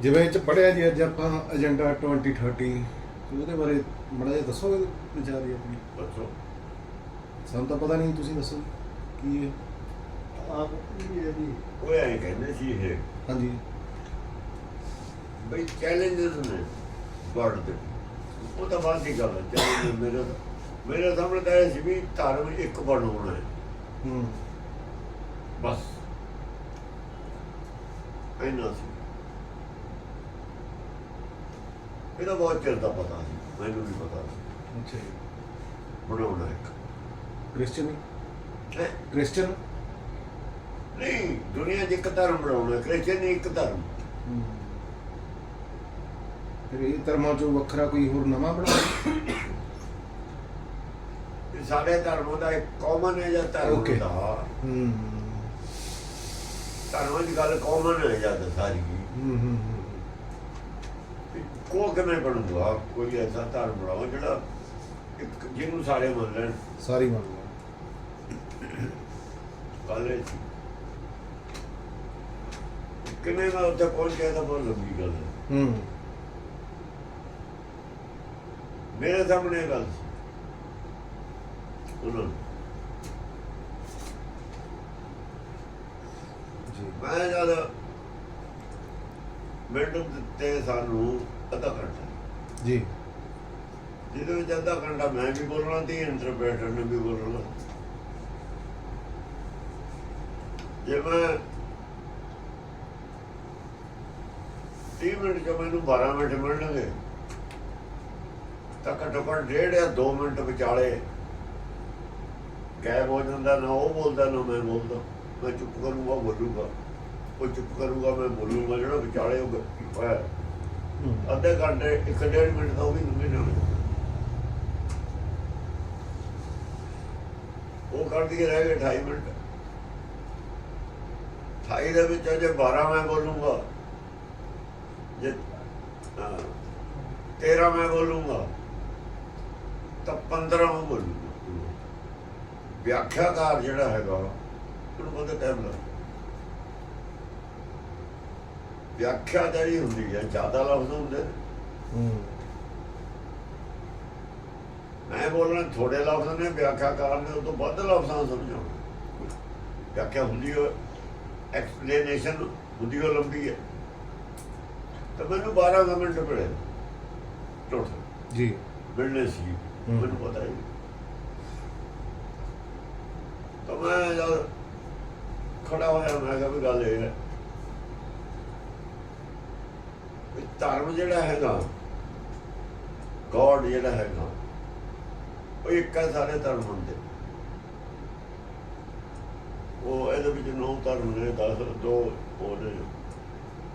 ਜਿਵੇਂ ਇਹ ਚ ਪੜਿਆ ਜੀ ਅੱਜ ਆਪਾਂ ਏਜੰਡਾ 2030 ਉਹਦੇ ਬਾਰੇ ਬੜਾ ਜਿਹਾ ਦੱਸੋਗੇ ਵਿਚਾਰ ਜੀ ਆਪਣੀ? ਬੱਚੋ ਸਾਨੂੰ ਤਾਂ ਪਤਾ ਨਹੀਂ ਤੁਸੀਂ ਦੱਸੋ ਕੀ ਹੈ ਆਪ ਕੀ ਹੈ ਜੀ? ਉਹ ਐਂ ਕਹਿੰਦੇ ਸੀ ਇਹ। ਹਾਂਜੀ। ਬਈ ਚੈਲੰਜਸ ਨੇ ਵਰਡ ਦੇ। ਉਹ ਤਾਂ ਬਾਅਦ ਦੀ ਗੱਲ ਹੈ ਚੈਲੰਜ ਮੇਰੇ ਮੇਰੇ ਸਾਹਮਣੇ ਤਾਂ ਇਹ ਸੀ ਵੀ ਧਰਮ ਇੱਕ ਬਣਾਉਣਾ ਹੈ। ਹੂੰ। ਬਸ। ਇੰਨਾ ਸੀ। ਇਹਦਾ ਬਹੁਤ ਚਿਰ ਦਾ ਪਤਾ ਸੀ ਮੈਨੂੰ ਵੀ ਪਤਾ ਸੀ। ਅੱਛਾ ਜੀ। ਬਣਾਉਣਾ ਇੱਕ। ਕ੍ਰਿਸਚੀਅਨ ਹੈਂ? ਕ੍ਰਿਸਚੀਅਨ ਨਹੀਂ ਦੁਨੀਆ 'ਚ ਇੱਕ ਧਰਮ ਬਣਾਉਣਾ ਕ੍ਰਿਸਚਨ ਇੱਕ ਧਰਮ। ਫਿਰ ਇਹ ਧਰਮਾਂ ਚੋਂ ਵੱਖਰਾ ਕੋਈ ਹੋਰ ਨਵਾਂ ਬਣਾ ਇਹ ਸਾਰੇ ਧਰਮਾਂ ਦਾ ਇੱਕ ਕਾਮਨ ਹੈ ਜਾਂ ਧਰਮ Okay. ਦਾ? ਹੂੰ। ਧਰਮਾਂ ਦੀ ਗੱਲ ਕਾਮਨ ਹੈ ਜਾਂ ਸਾਰੀ। ਹੂੰ ਹੂੰ। ਕੋ ਕਿਵੇਂ ਬਣੂਗਾ? ਕੋਈ ਐਸਾ ਧਰਮ ਬਣਾਓ ਜਿਹੜਾ ਇੱਕ ਜਿਹਨੂੰ ਸਾਰੇ ਮੰਨ ਲੈਣ। ਸਾਰੀ ਮੰਨ ਲਓ ਗੱਲ ਇਹ ਕਿਵੇਂ ਮੈਂ ਉੱਥੇ ਪਹੁੰਚਿਆ ਤਾਂ ਬਹੁਤ ਲੰਬੀ ਗੱਲ ਹੈ। ਹੂੰ। ਮੇਰੇ ਸਾਹਮਣੇ ਗੱਲ ਉਹਨਾਂ ਜੀ। ਮੈਂ ਜਦ ਮੈਨੂੰ ਦਿੱਤੇ ਸਾਨੂੰ ਅੱਧਾ ਘੰਟਾ। ਜੀ। ਜਿਹਦੇ ਵਿੱਚ ਅੱਧਾ ਘੰਟਾ ਮੈਂ ਵੀ ਬੋਲਣਾ ਤੇ ਇੰਟਰਪ੍ਰੀਟਰ ਨੇ ਵੀ ਬੋਲਣਾ। ਜੇ ਮੈਂ 30 ਮਿੰਟ ਚ ਮੈਨੂੰ 12 ਮਿੰਟ ਮਿਲਣਗੇ ਤਾਂ ਘੱਟੋ ਘੱਟ ਡੇਢ ਜਾਂ 2 ਮਿੰਟ ਵਿਚਾਲੇ ਗਾਇਬ ਹੋ ਜਾਂਦਾ ਨਾ ਉਹ ਬੋਲਦਾ ਨਾ ਮੈਂ ਬੋਲਦਾ। ਮੈਂ ਚੁੱਪ ਕਰੂੰਗਾ ਬੋਲੂਗਾ। ਉਹ ਚੁੱਪ ਕਰੂਗਾ ਮੈਂ ਬੋਲੂਗਾ ਜਿਹੜਾ ਵਿਚਾਲੇ ਹੋਇਆ। ਅੱਧੇ ਘੰਟੇ ਇੱਕ ਡੇਢ ਮਿੰਟ ਦਾ ਉਹ ਵੀ ਲੰਘੇ ਜਾਣੇ। ਉਹ ਕਰਦੀ ਰਹਿ ਗਏ 28 ਮਿੰਟ। 28 ਦੇ ਵਿੱਚ ਜੇ 12 ਮੈਂ ਬੋਲੂੰਗਾ। ਜੇ ਅਹ, 13 ਮੈਂ ਬੋਲੂੰਗਾ। ਤਾਂ 15 ਮੈਂ ਬੋਲੂੰਗਾ। ਵਿਆਖਿਆਕਾਰ ਜਿਹੜਾ ਹੈਗਾ ਉਹਨੂੰ ਬਹੁਤ ਟਾਈਮ ਲੱਗਦਾ। ਵਿਆਖਿਆ ਜਿਹੜੀ ਹੁੰਦੀ ਹੈ ਜ਼ਿਆਦਾ ਲਫ਼ਜ਼ ਹੁੰਦੇ ਹੂੰ। ਮੈਂ ਬੋਲਣਾ ਥੋੜੇ ਲਫ਼ਜ਼ ਨੇ ਵਿਆਖਿਆਕਾਰ ਨੇ ਉਹ ਤੋਂ ਵੱਧ ਲਫ਼ਜ਼ਾਂ ਸਮਝਾਉਣਾ। ਵਿਆਖਿਆ ਹੁੰਦੀ ਹੈ ਐਕਸਪਲੇਨੇਸ਼ਨ ਹੁੰਦੀ ਉਹ ਲੰਬੀ ਹੈ। ਤਾਂ ਮੈਨੂੰ 12 ਕੁ ਮਿੰਟ ਮਿਲੇ। ਟੋਟਲ ਜੀ। ਮਿਲਨੇ ਸੀ। ਹੂੰ। ਮੈਨੂੰ ਪਤਾ ਹੀ ਤਾਂ ਮੈਂ ਜਦ ਖੜਾ ਹੋਇਆ ਮੈਂ ਕਿਹਾ ਵੀ ਗੱਲ ਇਹ ਹੈ ਵੀ ਧਰਮ ਜਿਹੜਾ ਹੈਗਾ ਗੋਡ ਜਿਹੜਾ ਹੈਗਾ, ਉਹ ਇੱਕ ਹੈ ਸਾਰੇ ਧਰਮ ਹੁੰਦੇ ਉਹ ਇਹਦੇ ਵਿੱਚ ਨੌ ਧਰਮ ਨੇ 10 ਦੋ ਉਹਨੇ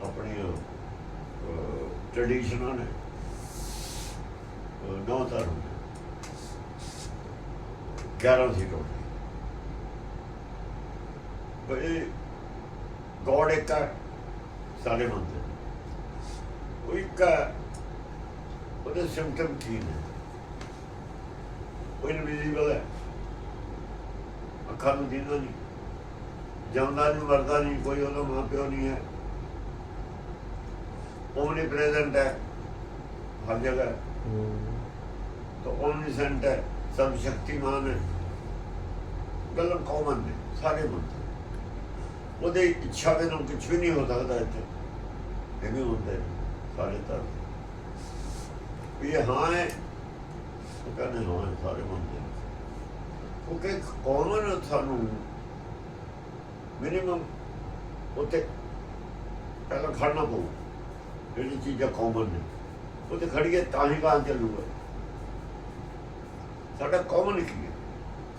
ਆਪਣੀਆਂ ਟ੍ਰੈਡੀਸ਼ਨਾਂ ਨੇ। ਨੌ ਧਰਮ ਨੇ। 11 ਸੀ ਟੋਟਲ ਬਈ ਗੋਡ ਇੱਕ ਹੈ, ਸਾਰੇ ਮੰਨਦੇ ਨੇ। ਹੈ ਉਹਦੇ ਸਿੰਪਟਮ ਕੀ ਨੇ ਉਹ ਇਨਵਿਜ਼ੀਬਲ ਹੈ ਅੱਖਾਂ ਨੂੰ ਦਿਖਦਾ ਨਹੀਂ। ਜਾਂਦਾ ਨਹੀਂ, ਮਰਦਾ ਨਹੀਂ, ਕੋਈ ਉਹਦਾ ਮਾਂ ਪਿਓ ਨਹੀਂ ਹੈ। ਓਮਨੀ ਪ੍ਰੈਜ਼ੈਂਟ ਹੈ। ਹਰ ਜਗ੍ਹਾ ਹੈ। ਹੂੰ ਤਾਂ ਹੈ। ਸਭ ਸ਼ਕਤੀਮਾਨ ਹੈ। ਗੱਲਾਂ ਕਾਮਨ ਨੇ, ਸਾਰੇ ਬੰਦੇ ਉਹਦੇ ਇੱਛਾ ਦੇ ਨਾਲ ਕੁਝ ਵੀ ਨਹੀਂ ਹੋ ਸਕਦਾ ਇੱਥੇ। ਇਹ ਵੀ ਹੁੰਦੇ ਨੇ ਸਾਰੇ ਧਰਮ ਵੀ ਇਹ ਹਾਂ ਹੈ, ਉਹ ਕਹਿੰਦੇ ਹਾਂ ਸਾਰੇ ਬੰਦੇ ਉਹ ਕਿ ਕਾਮਨ ਸਾਨੂੰ? ਮਿਨੀਮਮ ਉੱਥੇ ਪਹਿਲਾਂ ਖੜਨਾ ਪਊ, ਜਿਹੜੀ ਚੀਜ਼ਾਂ ਕਾਮਨ ਨੇ ਉੱਥੇ ਖੜੀਏ ਤਾਂ ਹੀ ਕਾਂ ਚੱਲੂਗਾ। ਸਾਡਾ ਕਾਮਨ ਕੀ ਹੈ?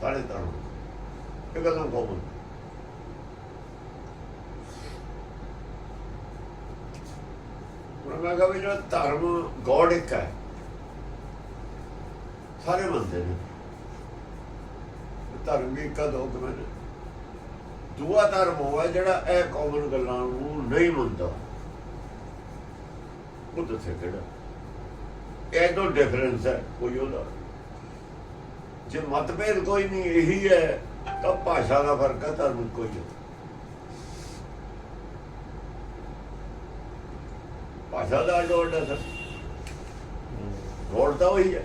ਸਾਰੇ ਧਰਮ ਇਹ ਗੱਲਾਂ ਕਾਮਨ ਉਹਨਾਂ ਕਹਾ ਵੀ ਜਿਹੜਾ ਧਰਮ ਗੋਡ ਇੱਕ ਹੈ, ਸਾਰੇ ਮੰਨਦੇ ਨੇ। ਧਰਮ ਵੀ ਇੱਕ ਦੋ ਕਿਵੇਂ ਨੇ। ਦੂਆ ਧਰਮ ਹੋਇਆ ਜਿਹੜਾ ਇਹ ਕਾਮਨ ਗੱਲਾਂ ਨੂੰ ਨਹੀਂ ਮੰਨਦਾ। ਉਹ ਦੱਸੇ ਕਿਹੜਾ? ਇਹ ਤੋਂ ਡਿਫਰੈਂਸ ਹੈ, ਕੋਈ ਉਹਦਾ। ਜੇ ਮਤਭੇਦ ਕੋਈ ਨਹੀਂ, ਇਹੀ ਹੈ, ਤਾਂ ਭਾਸ਼ਾ ਦਾ ਫ਼ਰਕ ਹੈ, ਧਰਮ ਕੋਈ ਹੈ ਭਾਸ਼ਾ ਦਾ ਜੋੜ ਹੈ ਸਰ। ਜੋੜ ਤਾਂ ਉਹੀ ਹੈ।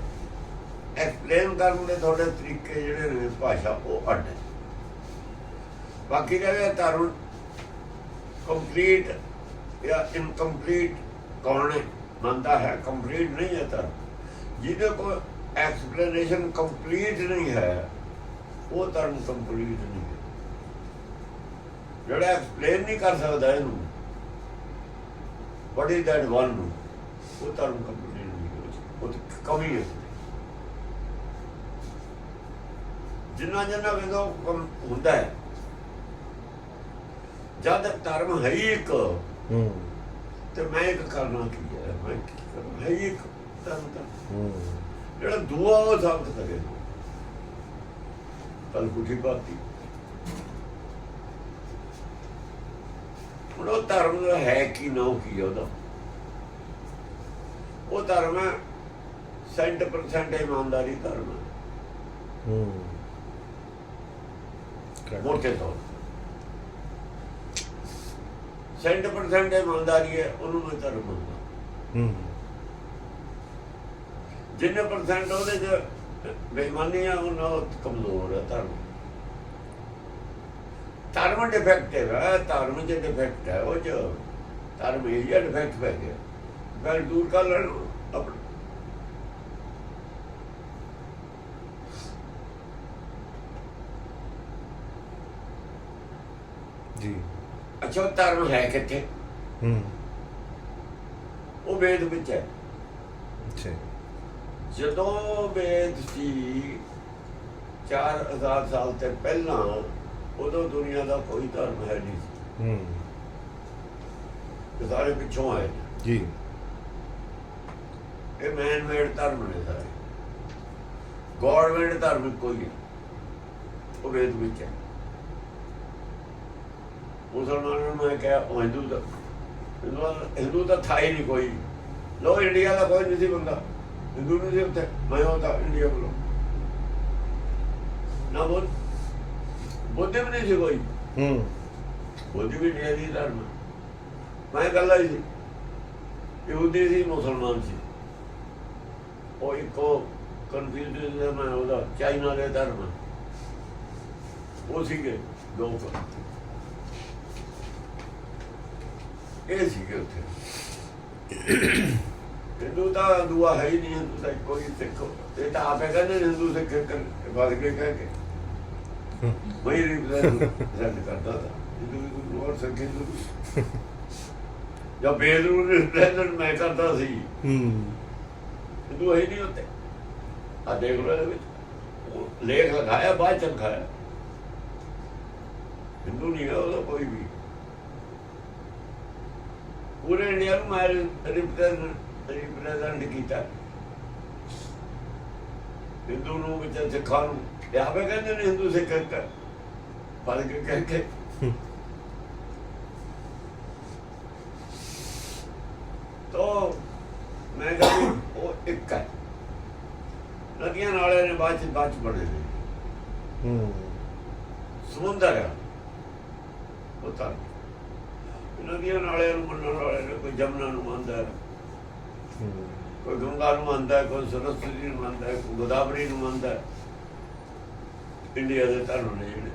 ਐਕਸਪਲੇਨ ਕਰਨ ਦੇ ਤੁਹਾਡੇ ਤਰੀਕੇ ਜਿਹੜੇ ਨੇ ਭਾਸ਼ਾ ਉਹ ਅੱਡ ਹੈ। ਬਾਕੀ ਜਿਹੜੇ ਧਰਮ ਕੰਪਲੀਟ ਜਾਂ ਇਨਕੰਪਲੀਟ ਕੌਣ ਹੈ, ਮੰਨਦਾ ਹੈ ਕੰਪਲੀਟ ਨਹੀਂ ਹੈ ਧਰਮ ਜਿਹਦੇ ਕੋਲ ਐਕਸਪਲੇਨੇਸ਼ਨ ਕੰਪਲੀਟ ਨਹੀਂ ਹੈ, ਉਹ ਧਰਮ ਕੰਪਲੀਟ ਨਹੀਂ ਹੈ। ਜਿਹੜਾ ਐਕਸਪਲੇਨ ਨਹੀਂ ਕਰ ਸਕਦਾ ਇਹਨੂੰ what is that one ਨੂੰ ਉਹ ਧਰਮ ਕੰਪਲੀਟ ਨਹੀਂ ਹੈ ਉਹ ਕਮੀ ਹੈ। ਜਿੰਨਾ ਜਿੰਨਾ ਵੇਦੋ ਹੁੰਦਾ ਹੈ। ਜਦ ਤੱਕ ਧਰਮ ਹੈ ਇੱਕ ਹੂੰ। ਤੇ ਮੈਂ ਇੱਕ ਕਰਨਾ ਕੀ ਹੈ? ਮੈਂ ਕੀ ਕਰਨਾ? ਹੈ ਹੀ ਇੱਕ ਧਰਮ ਤਾਂ। ਹੂੰ। ਜਿਹੜਾ ਦੂਆ ਉਹ ਸਾਬਤ ਕਰੇ। ਕੱਲ ਕੁਠੀ ਬਾਤੀ ਹੁਣ ਉਹ ਧਰਮ ਹੈ ਕੀ ਨਾ ਕੀ ਉਹਦਾ? ਉਹ ਧਰਮ ਹੈ 100% ਇਮਾਨਦਾਰੀ ਧਰਮ ਹੈ. ਮੋਟੇ ਤੌਰ ਤੇ। 100% ਇਮਾਨਦਾਰੀ ਹੈ ਉਹਨੂੰ ਮੈਂ ਧਰਮ ਮੰਨਦਾ। ਹੂੰ। ਜਿੰਨੇ ਪਰਸੈਂਟ ਉਹਦੇ ਚ ਬੇਈਮਾਨੀ ਆ ਉਹਨਾਂ ਉਹ ਕਮਜ਼ੋਰ ਹੈ ਧਰਮ। ਧਰਮ ਡਿਫੈਕਟਿਵ ਹੈ ਧਰਮ ਚ ਡਿਫੈਕਟ ਹੈ ਉਹ ਚ। ਧਰਮ ਇਹ ਜਿਹਾ ਡਿਫੈਕਟ ਪੈ ਗਿਆ। ਗੱਲ ਦੂਰ ਕਰ ਲੈਣ ਆਪਣਾ। ਜੀ। ਅੱਛਾ ਧਰਮ ਹੈ ਕਿੱਥੇ? ਹੂੰ। ਉਹ ਵੇਦ ਵਿੱਚ ਹੈ। ਅੱਛਾ। ਜਦੋਂ ਵੇਦ ਸੀ 4000 ਸਾਲ ਤੇ ਪਹਿਲਾਂ ਉਦੋਂ ਦੁਨੀਆ ਦਾ ਕੋਈ ਧਰਮ ਹੈ ਨਹੀਂ ਸੀ। ਹੂੰ। ਇਹ ਸਾਰੇ ਪਿੱਛੋਂ ਆਏ। ਜੀ। ਇਹ ਮੈਨ ਮੇਡ ਧਰਮ ਨੇ ਸਾਰੇ। ਗਵਰਨਮੈਂਟ ਧਰਮ ਕੋਈ ਹੈ। ਉਹ ਵੇਦ ਵਿੱਚ ਹੈ। ਮੁਸਲਮਾਨਾਂ ਨੂੰ ਮੈਂ ਕਿਹਾ ਉਹ ਹਿੰਦੂ ਦਾ ਹਿੰਦੂ ਹਿੰਦੂ ਤਾਂ ਥਾ ਹੀ ਨਹੀਂ ਕੋਈ। ਲੋ ਇੰਡੀਆ ਦਾ ਕੋਈ ਨਹੀਂ ਸੀ ਬੰਦਾ। ਹਿੰਦੂ ਨਹੀਂ ਉੱਥੇ। ਮੈਂ ਉਹ ਤਾਂ ਇੰਡੀਆ ਵੱਲੋਂ ਨਾ ਬੁੱਧ ਬੁੱਧ ਵੀ ਨਹੀਂ ਸੀ ਕੋਈ। ਹੂੰ। ਬੁੱਧ ਵੀ ਇੰਡੀਆ ਦੀ ਧਰਮ। ਮੈਂ ਇਕੱਲਾ ਹੀ ਸੀ। ਯਹੂਦੀ ਸੀ ਮੁਸਲਮਾਨ ਸੀ। ਉਹ ਇੱਕੋ ਕਨਫਿਊਜ਼ਨ ਦਾ ਮੈਂ ਉਹਦਾ ਚਾਈਨਾ ਦੇ ਧਰਮ। ਉਹ ਸੀਗੇ ਦੋ। ਇਹ ਸੀਗੇ ਉੱਥੇ। ਹਿੰਦੂ ਤਾਂ ਦੁਆ ਹੈ ਹੀ ਨਹੀਂ ਹਿੰਦੂ ਤਾਂ ਕੋਈ ਸਿੱਖ। ਇਹ ਤਾਂ ਆਪੇ ਕਹਿੰਦੇ ਹਿੰਦੂ ਸਿੱਖ ਕਰ ਬਾਦ ਕੇ ਕਹਿ ਕੇ। ਬਈ ਰੀ ਸੈਂਡ ਕਰਦਾ ਤਾ ਜਦੋਂ ਵੀ ਕੋਈ ਲੋੜ ਸਕੇ ਤਾਂ ਜਾਂ ਬੇਲੂਰ ਰਿਪਰੈਜ਼ੈਂਟ ਮੈਂ ਕਰਦਾ ਸੀ ਹੂੰ ਜਦੋਂ ਇਹ ਨਹੀਂ ਹੁੰਦੇ ਆ ਦੇਖ ਲੋ ਇਹਦੇ ਵਿੱਚ ਲੇਖ ਲਗਾਇਆ ਬਾਅਦ ਚ ਲਗਾਇਆ ਹਿੰਦੂ ਨਹੀਂ ਉਹਦਾ ਕੋਈ ਵੀ ਪੂਰੇ ਇੰਡੀਆ ਨੂੰ ਮੈਂ ਰਿਪਰੈਜ਼ੈਂਟ ਰਿਪਰੈਜ਼ੈਂਟ ਕੀਤਾ ਹਿੰਦੂ ਨੂੰ ਵਿੱਚ ਸਿੱਖਾਂ ਨੂੰ ਇਹ ਆਪੇ ਕਹਿੰਦੇ ਨੇ ਹਿੰਦੂ ਸਿੱਖ ਫ਼ਰਕ ਕਹਿ ਕੇ ਤੋ ਮੈਂ ਕਿਹਾ ਵੀ ਉਹ ਇੱਕ ਹੈ ਨਦੀਆਂ ਨਾਲੇ ਨੇ ਬਾਅਦ ਚ ਬਾਅਦ ਚ ਬਣੇ ਨੇ ਹੂੰ ਸਮੁੰਦਰ ਹੈ ਉਹ ਤਾਂ ਨਦੀਆਂ ਨਾਲੇ ਨੂੰ ਮੰਨਣ ਵਾਲੇ ਨੇ ਕੋਈ ਜਮਨਾ ਨੂੰ ਮੰਨਦਾ ਹੈ ਕੋਈ ਗੰਗਾ ਨੂੰ ਮੰਨਦਾ ਕੋਈ ਸਰਸਵਤੀ ਨੂੰ ਮੰਨਦਾ ਕੋਈ ਗੋਦਾਵਰੀ ਨੂੰ ਮੰਨਦਾ ਹੈ ਇੰਡੀਆ ਦੇ ਧਰਮ ਨੇ ਜਿਹੜੇ।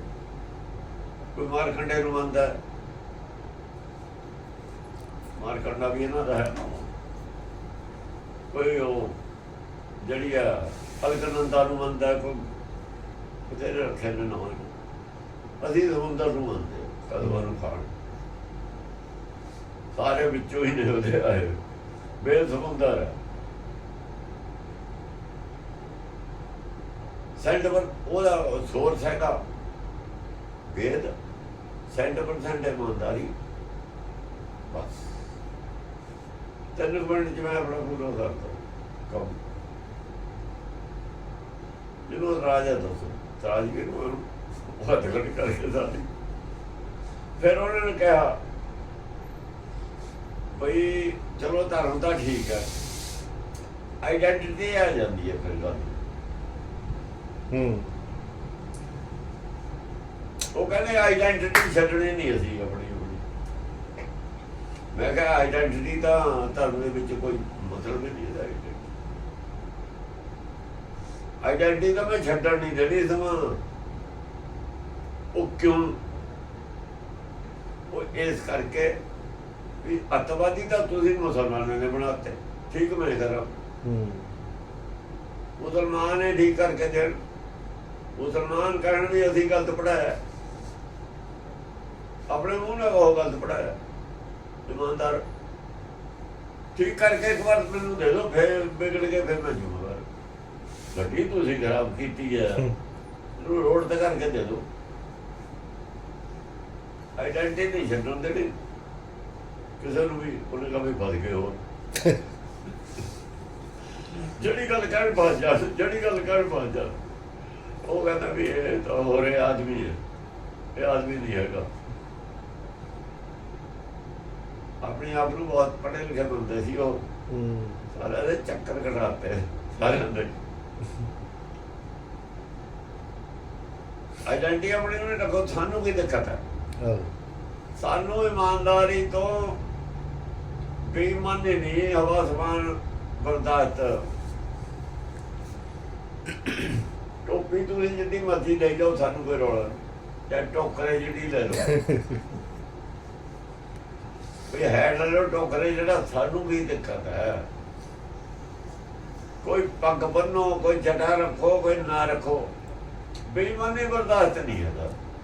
ਕੋਈ ਮਾਰਖੰਡੇ ਨੂੰ ਮੰਨਦਾ ਹੈ। ਵੀ ਇਹਨਾਂ ਦਾ ਹੈ ਕੋਈ ਉਹ ਜਿਹੜੀ ਆ ਅਲਕਨੰਦਾ ਨੂੰ ਮੰਨਦਾ ਕੋਈ ਬਥੇਰੇ ਰੱਖੇ ਨੇ ਨਾ ਅਸੀਂ ਸਮੁੰਦਰ ਨੂੰ ਮੰਨਦੇ ਹਾਂ, ਕਦਵਾਂ ਨੂੰ ਖਾਣ। ਸਾਰੇ ਵਿੱਚੋਂ ਹੀ ਨੇ ਉਹਦੇ ਆਏ ਬੇਲ ਸਮੁੰਦਰ ਹੈ। ਉਹਦਾ ਸੋਰਸ ਹੈਗਾ ਵੇਦ ਸੈਂਟ ਪਰਸੈਂਟ ਇਮਾਨਦਾਰੀ ਬਸ। ਤਿੰਨ ਮਿੰਟ ਚ ਮੈਂ ਆਪਣਾ ਪੂਰਾ ਕਰਦਾ ਕੰਮ। ਜਿਹਨੂੰ ਰਾਜਾ ਦੱਸੋ। ਰਾਜਗੀਰ ਨੂੰ। ਉਹ ਹੱਥ ਖੜੀ ਕਰਕੇ ਸਾਡੀ। ਫਿਰ ਉਹਨਾਂ ਨੇ ਕਿਹਾ, ਬਈ ਚਲੋ ਧਰਮ ਤਾਂ ਠੀਕ ਹੈ। ਆਈਡੈਂਟੀਟੀ ਆ ਜਾਂਦੀ ਹੈ ਫਿਰ ਗੱਲ। ਹੂੰ। ਉਹ ਕਹਿੰਦੇ ਆਈਡੈਂਟੀਟੀ ਛੱਡਣੀ ਨਹੀਂ ਅਸੀਂ ਆਪਣੀ ਮੈਂ ਕਿਹਾ ਆਈਡੈਂਟੀਟੀ ਤਾਂ ਧਰਮ ਦੇ ਵਿੱਚ ਕੋਈ ਮਤਲਬ ਨਹੀਂ ਹੈ ਆਈਡੈਂਟੀਟੀ ਤਾਂ ਮੈਂ ਛੱਡਣ ਨਹੀਂ ਦੇਣੀ ਸਮਾਂ। ਉਹ ਕਿਉਂ? ਉਹ ਇਸ ਕਰਕੇ ਵੀ ਅਤਵਾਦੀ ਤਾਂ ਤੁਸੀਂ ਮੁਸਲਮਾਨਾਂ ਨੇ ਬਣਾਤੇ। ਠੀਕ ਮੈਂ ਕਰਾਂ ਹੂੰ। ਮੁਸਲਮਾਨ ਨੇ ਠੀਕ ਕਰਕੇ ਦੇਣ। ਮੁਸਲਮਾਨ ਕਹਿਣ ਵੀ ਅਸੀਂ ਗਲਤ ਪੜਾਇਆ ਆਪਣੇ ਮੂੰਹ ਨਾਲ ਉਹ ਗਲਤ ਪੜਾਇਆ ਇਮਾਨਦਾਰ। ਠੀਕ ਕਰਕੇ ਇੱਕ ਵਾਰ ਮੈਨੂੰ ਦੇ ਦਿਓ ਫੇਰ ਵਿਗੜ ਕੇ ਫੇਰ ਮੈਂ ਜ਼ਿੰਮੇਵਾਰ। ਗੱਡੀ ਤੁਸੀਂ ਖਰਾਬ ਕੀਤੀ ਹੈ। ਰੋਡ ਤੇ ਕਰਕੇ ਦੇ ਦਿਓ। ਆਈਡੈਂਟੀ ਨਹੀਂ ਛੱਡਣ ਦੇਣੀ। ਕਿਸੇ ਨੂੰ ਵੀ ਉਹਨੇ ਕਹਾ ਵੀ ਫਸ ਗਏ ਹੋ ਜਿਹੜੀ ਗੱਲ ਕਹਿਣ ਫਸ ਜਾ ਜਿਹੜੀ ਗੱਲ ਕਹਿਣ ਫਸ ਜਾ। ਉਹ ਕਹਿੰਦਾ ਵੀ ਇਹ ਤਾਂ ਹੋ ਰਿਹਾ ਆਦਮੀ ਹੈ। ਇਹ ਆਦਮੀ ਨਹੀਂ ਹੈਗਾ। ਆਪਣੇ ਆਪ ਨੂੰ ਬਹੁਤ ਪੜ੍ਹੇ ਲਿਖੇ ਬੰਦੇ ਸੀ ਉਹ। ਹੂੰ ਸਾਰਿਆਂ ਦੇ ਚੱਕਰ ਕਟਾਤੇ ਸਾਰਿਆਂ ਦੇ। ਆਇਡੈਂਟੀ ਆਪਣੀ ਨੂੰ ਰੱਖੋ ਸਾਨੂੰ ਕੀ ਦਿੱਕਤ ਹੈ? ਸਾਨੂੰ ਇਮਾਨਦਾਰੀ ਤੋਂ ਬੇਈਮਾਨੀ ਨਹੀਂ ਹਵਾ ਸਮਾਨ ਬਰਦਾਸ਼ਤ। ਟੋਪੀ ਤੁਸੀਂ ਜਿੱਦੀ ਮਰਜ਼ੀ ਲੈ ਜਾਓ ਸਾਨੂੰ ਕੋਈ ਰੌਲਾ ਨਹੀਂ। ਜਾਂ ਟੋਕਰੇ ਜਿਹੜੀ ਲੈ ਲਓ। ਵੀ ਹੈ ਲੈ ਲਓ ਟੋਕਰੇ ਜਿਹੜਾ ਸਾਨੂੰ ਵੀ ਦਿੱਕਤ ਹੈ। ਕੋਈ ਪੱਗ ਬੰਨੋ, ਕੋਈ ਜਟਾ ਰੱਖੋ, ਕੋਈ ਨਾ ਰੱਖੋ। ਬੇਈਮਾਨੀ ਬਰਦਾਸ਼ਤ ਨਹੀਂ ਹੈ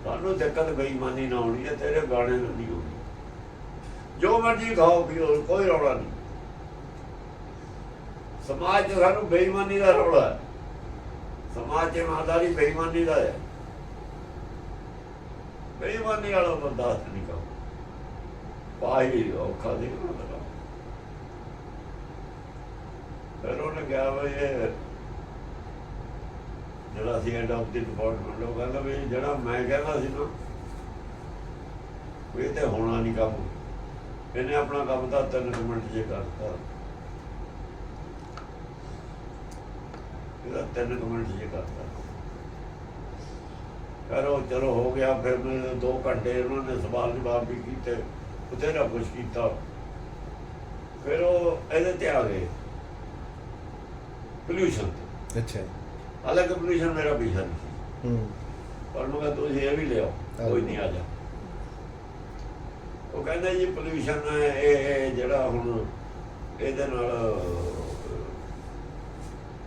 ਸਾਨੂੰ ਦਿੱਕਤ ਬੇਈਮਾਨੀ ਨਾ ਹੋਣੀ ਹੈ ਤੇਰੇ ਗਾਣੇ ਨਾਲ ਨਹੀਂ ਹੋਣੀ। ਜੋ ਮਰਜ਼ੀ ਖਾਓ, ਪੀਓ, ਕੋਈ ਰੌਲਾ ਨਹੀਂ। ਸਮਾਜ 'ਚ ਸਾਨੂੰ ਬੇਈਮਾਨੀ ਦਾ ਰੌਲਾ ਹੈ। ਸਮਾਜ 'ਚ ਇਮਾਨਦਾਰੀ ਬੇਈਮਾਨੀ ਦਾ ਹੈ। ਬੇਈਮਾਨੀ ਵਾਲਾ ਬਰਦਾਸ਼ਤ ਨਹੀਂ ਕਰੋ ਪਾਈ ਔਖਾ ਨਹੀਂ ਹੁੰਦਾ ਫਿਰ ਉਹਨੇ ਕਿਹਾ ਵੀ ਇਹ ਜਿਹੜਾ ਸੀ ਹੈਡ ਆਫ ਦੀ ਡਿਪਾਰਟਮੈਂਟ ਉਹ ਕਹਿੰਦਾ ਵੀ ਜਿਹੜਾ ਮੈਂ ਕਹਿੰਦਾ ਸੀ ਨਾ, ਵੀ ਤੇ ਹੋਣਾ ਨਹੀਂ ਕੰਮ। ਇਹਨੇ ਆਪਣਾ ਕੰਮ ਤਾਂ ਤਿੰਨ ਕੁ ਮਿੰਟ ਜੇ ਕਰਤਾ ਇਹਦਾ ਤਿੰਨ ਮਿੰਟ ਜੇ ਕਰਤਾ ਕਰੋ ਚਲੋ ਹੋ ਗਿਆ, ਫਿਰ ਮੈਂ ਦੋ ਘੰਟੇ ਉਹਨਾਂ ਨੇ ਸਵਾਲ ਜਵਾਬ ਵੀ ਕੀਤੇ। ਬਥੇਰਾ ਕੁਛ ਕੀਤਾ। ਫਿਰ ਉਹ ਇਹਦੇ ਤੇ ਆ ਗਏ। ਪੋਲਿਊਸ਼ਨ ਤੇ। ਅੱਛਾ। ਹਾਲਾਂਕਿ ਪੋਲਿਊਸ਼ਨ ਮੇਰਾ ਵਿਸ਼ਾ ਨਹੀਂ ਸੀ। ਹੂੰ। ਪਰ ਮੈਂ ਤੁਸੀਂ ਇਹ ਵੀ ਲਿਆਓ ਕੋਈ ਨਹੀਂ ਆ ਜਾ ਉਹ ਕਹਿੰਦਾ ਜੀ ਪੋਲਿਊਸ਼ਨ ਇਹ ਇਹ ਜਿਹੜਾ ਹੁਣ ਇਹਦੇ ਨਾਲ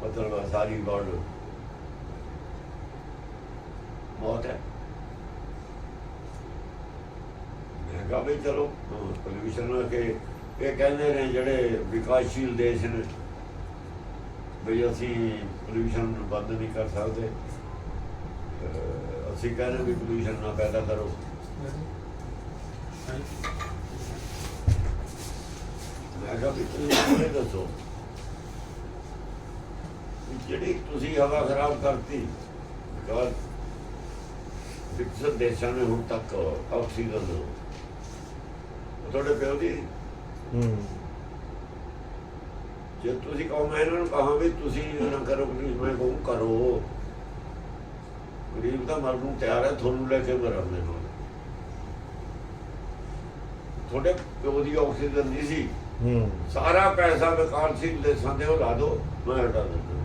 ਮਤਲਬ ਸਾਰੀ ਵਰਲਡ ਮੌਤ ਹੈ ਮੈਂ ਕਿਹਾ ਵੀ ਚਲੋ ਪੋਲਿਊਸ਼ਨ ਕੇ ਇਹ ਕਹਿੰਦੇ ਨੇ ਜਿਹੜੇ ਵਿਕਾਸਸ਼ੀਲ ਦੇਸ਼ ਨੇ ਵੀ ਅਸੀਂ ਪੋਲਿਊਸ਼ਨ ਬੰਦ ਨਹੀਂ ਕਰ ਸਕਦੇ। ਅਸੀਂ ਕਹਿੰਦੇ ਵੀ ਪੋਲਿਊਸ਼ਨ ਨਾ ਪੈਦਾ ਕਰੋ। ਵੀ ਤੁਸੀਂ ਦੱਸੋ ਜਿਹੜੀ ਤੁਸੀਂ ਹਵਾ ਖਰਾਬ ਕਰਤੀ ਬਿਕਾਜ਼ ਵਿਕਸਿਤ ਦੇਸ਼ਾਂ ਨੇ ਹੁਣ ਤੱਕ ਆਕਸੀਜਨ ਉਹ ਤੁਹਾਡੇ ਪਿਓ ਦੀ? ਹੂੰ। ਜੇ ਤੁਸੀਂ ਕਹੋ ਮੈਂ ਇਹਨਾਂ ਨੂੰ ਕਹਾਂ ਵੀ ਤੁਸੀਂ ਨਾ ਕਰੋ ਪਲੀਜ਼ ਮੈਂ ਕਹੂੰ ਕਰੋ। ਗਰੀਬ ਤਾਂ ਮਰਨ ਨੂੰ ਤਿਆਰ ਹੈ ਤੁਹਾਨੂੰ ਲੈ ਕੇ ਮਰਨ ਦੇ ਨਾਲ। ਤੁਹਾਡੇ ਪਿਓ ਦੀ ਆਕਸੀਜਨ ਨਹੀਂ ਸੀ। ਹੂੰ। ਸਾਰਾ ਪੈਸਾ ਵਿਕਾਸਸ਼ੀਲ ਦੇਸ਼ਾਂ ਦੇ ਉਹ ਲਾ ਦਿਓ ਮੈਂ ਹਟਾ ਦਿੰਦਾ।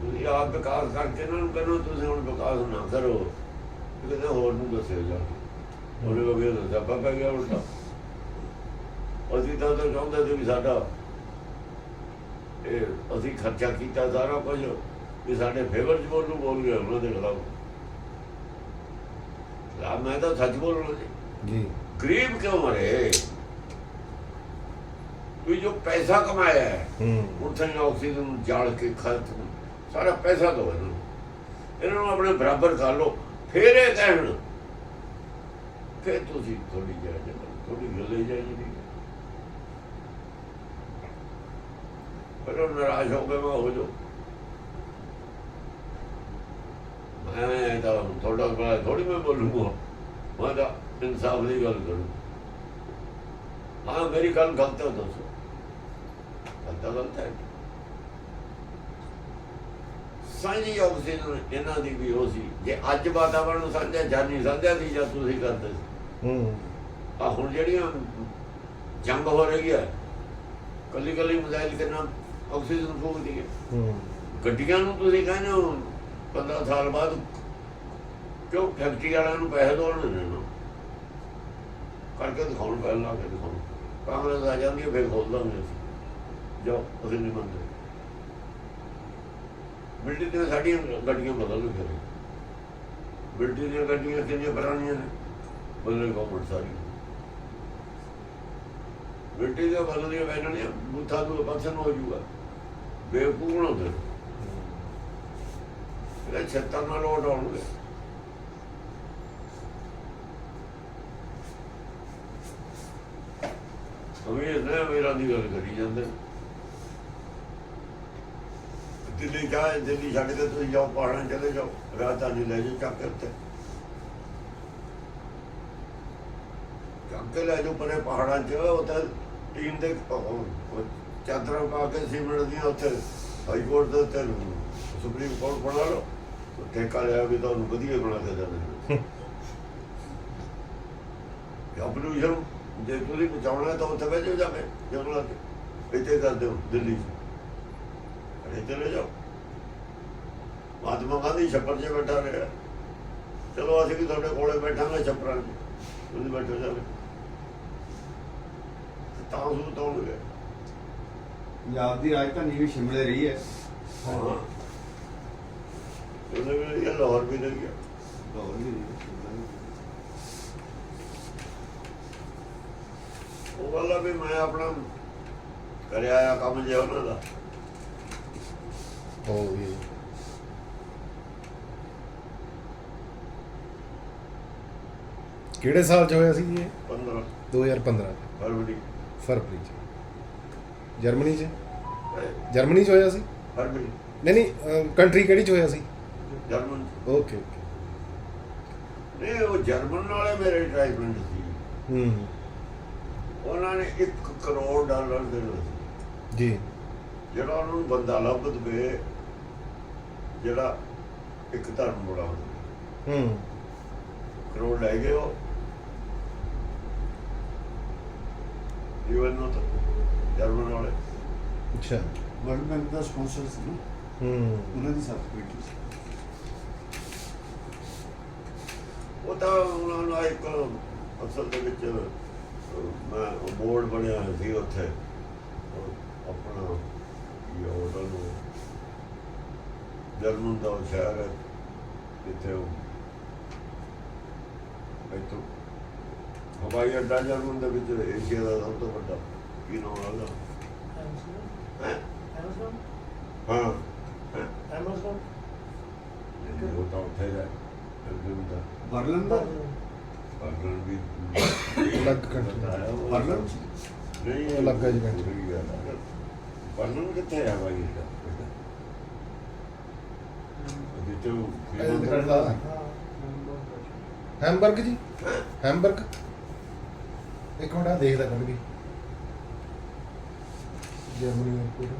ਤੁਸੀਂ ਆਪ ਵਿਕਾਸ ਕਰਕੇ ਇਹਨਾਂ ਨੂੰ ਕਹਿੰਦੇ ਤੁਸੀਂ ਹੁਣ ਵਿਕਾਸ ਨਾ ਕਰੋ। ਕਿਤੇ ਹੋਰ ਨੂੰ ਦੱਸਿਓ ਜਾ। ਉਹਨੇ ਉਹ ਵੀ ਦੱਸਿਆ ਪਾ ਗਿਆ ਉਲਟਾ। ਅਸੀਂ ਤਾਂ ਤਾਂ ਚਾਹੁੰਦੇ ਸੀ ਵੀ ਸਾਡਾ ਇਹ ਅਸੀਂ ਖਰਚਾ ਕੀਤਾ ਸਾਰਾ ਕੁਝ ਵੀ ਸਾਡੇ ਫੇਵਰ ਚ ਬੋਲੂ ਬੋਲ ਗਿਆ ਉਹਨਾਂ ਦੇ ਖਿਲਾਫ। ਲਾ ਮੈਂ ਤਾਂ ਸੱਚ ਬੋਲਣਾ ਜੀ। ਜੀ। ਗਰੀਬ ਕਿਉਂ ਮਰੇ? ਵੀ ਜੋ ਪੈਸਾ ਕਮਾਇਆ ਹੈ ਉੱਥੇ ਨੇ ਆਕਸੀਜਨ ਨੂੰ ਜਾਲ ਕੇ ਖਰਚ ਸਾਰਾ ਪੈਸਾ ਦੋ ਇਹਨਾਂ। ਨੂੰ ਇਹਨਾਂ ਨੂੰ ਆਪਣੇ ਬਰਾਬਰ ਕਰ ਲਓ ਫਿਰ ਇਹ ਕਹਿਣ ਫਿਰ ਤੁਸੀਂ ਥੋੜੀ ਜਿਹੀ ਜਗ੍ਹਾ ਥੋੜੀ ਗੱਲੇ ਜਾਈਏ ਨਹੀਂ। ਪਰ ਉਹ ਨਾਰਾਜ਼ ਹੋ ਕੇ ਮੈਂ ਹੋ ਜੋ ਮੈਂ ਤਾਂ ਥੋੜਾ ਬੜਾ ਥੋੜੀ ਮੈਂ ਬੋਲੂਗਾ। ਮੈਂ ਤਾਂ ਇਨਸਾਫ ਦੀ ਗੱਲ ਕਰੂੰ। ਹਾਂ, ਮੇਰੀ ਗੱਲ ਗਲਤ ਹੈ, ਦੱਸੋ। ਗਲਤ ਗਲਤ ਹੈ। ਸਾਂਝੀ ਆਕਸੀਜਨ ਇਹਨਾਂ ਦੀ ਵੀ ਉਹ ਸੀ। ਜੇ ਅੱਜ ਵਾਤਾਵਰਣ ਸਾਂਝਾ ਜਾਨੀ ਸਾਂਝਾ ਦੀ ਜਾਂ ਤੁਸੀਂ ਕਰਦੇ ਸੀ। ਹੂੰ। ਆ ਹੁਣ ਜਿਹੜੀਆਂ ਜੰਗ ਹੋ ਰਹੀ ਹੈ ਕੱਲੀ ਕੱਲੀ ਮਜ਼ਾਇਲ ਕਿੰਨਾ ਆਕਸੀਜਨ ਫੂਕਦੀ ਹੈ। ਹੂੰ। ਗੱਡੀਆਂ ਨੂੰ ਤੁਸੀਂ ਕਹਿੰਦੇ ਹੋ 15 ਸਾਲ ਬਾਅਦ ਕਿਉਂ ਫੈਕਟਰੀ ਵਾਲਿਆਂ ਨੂੰ ਪੈਸੇ ਦੋਣ ਨੇ ਨਾ ਕਰਕੇ ਦਿਖਾਉਣ ਪਹਿਲਾਂ ਕੇ ਦਿਖਾਉਣ। ਕਾਂਗਰਸ ਆ ਜਾਂਦੀ ਹੈ ਫਿਰ ਖੋਲ ਦਾਂਗੇ ਜੋ ਅਸੀਂ ਨਹੀਂ ਮੰਨਦੇ। ਮਿਲਟਰੀ ਦੀਆਂ ਸਾਡੀਆਂ ਗੱਡੀਆਂ ਬਦਲ ਨਹੀਂ ਕਰੇ ਮਿਲਟਰੀ ਦੀਆਂ ਗੱਡੀਆਂ ਕਿੰਨੀਆਂ ਪੁਰਾਣੀਆਂ ਨੇ। ਬਦਲੇ ਗਵਰਨਮੈਂਟ ਸਾਰੀ। ਮਿਲਟਰੀ ਦੀਆਂ ਬਦਲੀਆਂ ਬੈਠਣੀਆਂ ਬੂਥਾ ਨੂੰ ਪਰਸਨ ਹੋ ਜੂਗਾ ਬੇਵਕੂਫ ਬਣਾਉਂਦੇ ਨੇ। ਇਹਦਾ ਛੱਤਾਂ ਨਾਲ ਲੋਟ ਆਉਣਗੇ। ਅਮੀਰ ਨੇ ਅਮੀਰਾਂ ਦੀ ਗੱਲ ਕਰੀ ਜਾਂਦੇ। ਦਿੱਲੀ ਜਾਏ ਦਿੱਲੀ ਛੱਡ ਕੇ ਤੁਸੀਂ ਜਾਓ, ਪਹਾੜਾਂ ਚਲੇ ਜਾਓ, ਰਾਜਧਾਨੀ ਲੈ ਜਾਓ, ਚੱਕ ਕੇ ਉੱਤੇ ਚੱਕ ਕੇ ਲੈ ਜਾਓ ਪਰੇ ਪਹਾੜਾਂ 'ਚ ਉੱਥੇ ਟੀਮ ਦੇ ਚਾਦਰਾਂ ਪਾ ਕੇ ਸੀਮੈਂਟ ਦੀਆਂ ਉੱਥੇ ਹਾਈ ਕੋਰਟ ਦੇ ਉੱਤੇ ਸੁਪਰੀਮ ਕੋਰਟ ਬਣਾ ਲਓ ਠੇਕਾ ਲਿਆ ਵੀ ਤੁਹਾਨੂੰ ਵਧੀਆ ਬਣਾ ਕੇ ਦੇਣਾ। ਕੰਪਲੂਜਨ ਜੇ ਤੁਸੀਂ ਬਚਾਉਣਾ ਤਾਂ ਉੱਥੇ ਬਹਿ ਜਾਓ ਜਾ ਕੇ ਜੰਗਲਾਂ 'ਚ ਇੱਥੇ ਕਰ ਦਿਓ ਦਿੱਲੀ 'ਚ। ਅਰੇ ਚਲੇ ਜਾਓ। ਮਹਾਤਮਾ ਗਾਂਧੀ ਛੱਪਰ 'ਚ ਬੈਠਾ ਰਿਹਾ। ਚਲੋ ਅਸੀਂ ਵੀ ਤੁਹਾਡੇ ਕੋਲੇ ਬੈਠਾਂਗੇ ਛੱਪਰਾਂ 'ਚ ਤੁਸੀਂ ਬੈਠੋ ਜਾ ਤੇ ਤਾਂ ਸੂ ਤੋੜਨਗੇ ਪੰਜਾਬ ਦੀ ਰਾਜਧਾਨੀ ਵੀ ਸ਼ਿਮਲੇ ਰਹੀ ਹੈ। ਹਾਂ। ਉਹਨੇ ਵੀ ਇਹ ਲਾਹੌਰ ਵੀ ਨਹੀਂ ਗਿਆ। ਲਾਹੌਰ ਵੀ ਰਹੀ ਹੈ, ਸ਼ਿਮਲਾ ਵੀ। ਉਹ ਵਾਲਾ ਵੀ ਮੈਂ ਆਪਣਾ ਕਰਿਆ ਆ ਕੰਮ ਜਿਹਾ ਉਹਨਾਂ ਦਾ। ਹੋ ਗਈ। ਕਿਹੜੇ ਸਾਲ ਚ ਹੋਇਆ ਸੀ ਜੀ ਇਹ? 15 2015 ਫਰਵਰੀ ਫਰਵਰੀ ਚ ਜਰਮਨੀ ਚ? ਜਰਮਨੀ ਚ ਹੋਇਆ ਸੀ? ਫਰਵਰੀ ਨਹੀਂ। ਨਹੀਂ ਕੰਟਰੀ ਕਿਹੜੀ ਚ ਹੋਇਆ ਸੀ? ਜਰਮਨ ਓਕੇ ਓਕੇ ਨਹੀਂ ਉਹ ਜਰਮਨ ਵਾਲੇ ਮੇਰੇ ਟ੍ਰਾਈਬਲ ਸੀ। ਹੂੰ। ਉਹਨਾਂ ਨੇ 1 ਕਰੋੜ ਡਾਲਰ ਦੇਣਾ ਸੀ ਜੀ। ਜਿਹੜਾ ਉਹਨਾਂ ਨੂੰ ਬੰਦਾ ਲੱਭ ਦਵੇ ਜਿਹੜਾ ਇੱਕ ਧਰਮ ਬੜਾ ਹੂੰ। ਕਰੋੜ ਲੈ ਗਏ ਉਹ। ਨੂੰ ਤਾਂ ਜਰਮਨ ਵਾਲੇ ਅੱਛਾ। ਵਰਲਡ ਬੈਂਕ ਦਾ ਸਪਾਂਸਰ ਸੀ ਨਾ। ਹੂੰ। ਉਹਨਾਂ ਦੀ ਸਰਟੀਫਿਕੇਟ ਸੀ। ਉਹ ਤਾਂ ਉਹਨਾਂ ਨੂੰ ਇੱਕ ਅਸਲ ਦੇ ਵਿੱਚ ਅਹ, ਮੈਂ ਬੋਰਡ ਬਣਿਆ ਹੋਇਆ ਸੀ ਉੱਥੇ। ਉਹ ਆਪਣਾ ਇਹ ਹੋਟਲ ਨੂੰ? ਜਰਮਨ ਦਾ ਉਹ ਸ਼ਹਿਰ ਹੈ। ਜਿੱਥੇ ਉਹ ਇੱਥੋਂ ਹਵਾਈ ਅੱਡਾ ਜਰਮਨ ਦੇ ਵਿੱਚ ਏਸ਼ੀਆ ਦਾ ਸਭ ਤੋਂ ਵੱਡਾ। ਕੀ ਨਾਮ ਉਹਦਾ? ਹੈਂ? ਹਾਂ ਹੈਂ? ਉਹ ਤਾਂ ਉੱਥੇ ਦਾ ਬਰਲਿਨ ਦਾ? ਬਰਗਰ ਵੀ। ਅਲੱਗ country। ਬਰਲਿਨ ਨਹੀਂ ਉਹ ਅਲੱਗ ਹੈ ਜੀ ਗੱਲ ਹੈ। ਬਰਗਰ ਕਿੱਥੇ ਹੈ ਬਾਈ ਇਹਦਾ ਜਿੱਥੇ ਹੈਮਬਰਗ ਜੀ? ਹੈਮਬਰਗ? ਇੱਕ ਮਿੰਟ ਆ ਦੇਖਦਾ ਕੱਢ ਕੇ। Germany airport